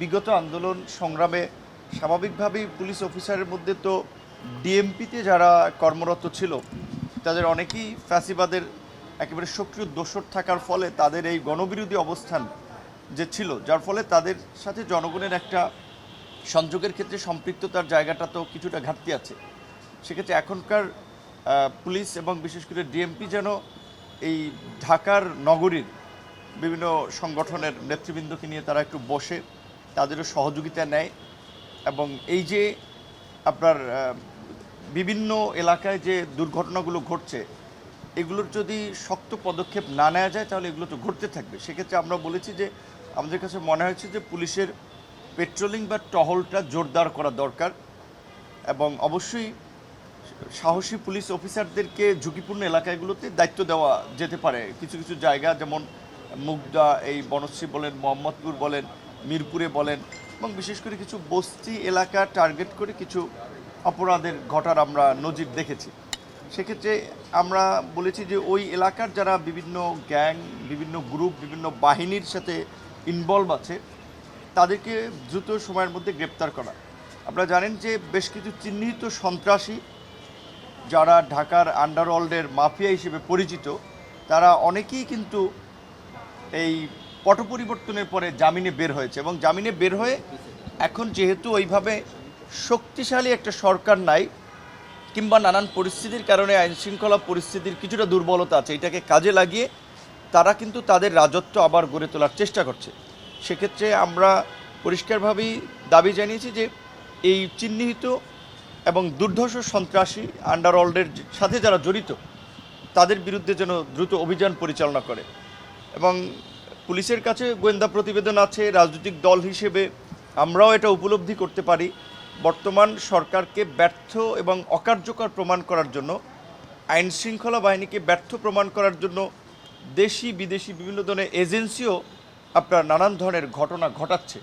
বিগত আন্দোলন সংগ্রামে স্বাভাবিকভাবেই পুলিশ অফিসারের মধ্যে তো ডিএমপিতে যারা কর্মরত ছিল, তাদের অনেকেই ফ্যাসিবাদের একেবারে সক্রিয় দোষর থাকার ফলে তাদের এই গণবিরোধী অবস্থান যে ছিল, যার ফলে তাদের সাথে জনগণের একটা সংযোগের ক্ষেত্রে সম্পৃক্ততার জায়গাটা তো কিছুটা ঘাটতি আছে। সেক্ষেত্রে এখনকার পুলিশ এবং বিশেষ করে ডিএমপি যেন এই ঢাকার নগরীর বিভিন্ন সংগঠনের নেতৃবৃন্দকে নিয়ে তারা একটু বসে তাদেরও সহযোগিতা নেয় এবং এই যে আপনার বিভিন্ন এলাকায় যে দুর্ঘটনাগুলো ঘটছে, এগুলোর যদি শক্ত পদক্ষেপ না নেওয়া যায়, তাহলে এগুলো তো ঘটতে থাকবে। সেক্ষেত্রে আমরা বলেছি যে, আমাদের কাছে মনে হয়েছে যে পুলিশের পেট্রোলিং বা টহলটা জোরদার করা দরকার এবং অবশ্যই সাহসী পুলিশ অফিসারদেরকে ঝুঁকিপূর্ণ এলাকাগুলোতে দায়িত্ব দেওয়া যেতে পারে। কিছু কিছু জায়গা যেমন মুগদা, এই বনশ্রী বলেন, মোহাম্মদপুর বলেন মিরপুরে বলেন, এবং বিশেষ করে কিছু বস্তি এলাকা টার্গেট করে কিছু অপরাধের ঘটার আমরা নজির দেখেছি। সেক্ষেত্রে আমরা বলেছি যে ওই এলাকার যারা বিভিন্ন গ্যাং, বিভিন্ন গ্রুপ, বিভিন্ন বাহিনীর সাথে ইনভলভ আছে, তাদেরকে দ্রুত সময়ের মধ্যে গ্রেপ্তার করা। আপনারা জানেন যে বেশ কিছু চিহ্নিত সন্ত্রাসী যারা ঢাকার আন্ডারওয়ার্ল্ডের মাফিয়া হিসেবে পরিচিত, তারা অনেকেই কিন্তু এই পট পরিবর্তনের পরে জামিনে বের হয়েছে এবং জামিনে বের হয়ে এখন যেহেতু ওইভাবে শক্তিশালী একটা সরকার নাই কিংবা নানান পরিস্থিতির কারণে আইন শৃঙ্খলা পরিস্থিতির কিছুটা দুর্বলতা আছে, এটাকে কাজে লাগিয়ে তারা কিন্তু তাদের রাজত্ব আবার গড়ে তোলার চেষ্টা করছে। সেক্ষেত্রে আমরা পরিষ্কারভাবেই দাবি জানিয়েছি যে এই চিহ্নিত এবং দুর্ধর্ষ সন্ত্রাসী আন্ডারওয়ার্ল্ডের সাথে যারা জড়িত, তাদের বিরুদ্ধে যেন দ্রুত অভিযান পরিচালনা করে। এবং পুলিশের কাছে গোয়েন্দা প্রতিবেদন আছে, রাজনৈতিক দল হিসেবে। আমরাও এটা উপলব্ধি করতে পারি। বর্তমান সরকারকে ব্যর্থ এবং অকার্যকর প্রমাণ করার জন্য, আইন শৃঙ্খলা বাহিনীকে ব্যর্থ প্রমাণ করার জন্য দেশি বিদেশি বিভিন্ন ধরনের এজেন্সিও আপনার নানান ধরনের ঘটনা ঘটাচ্ছে।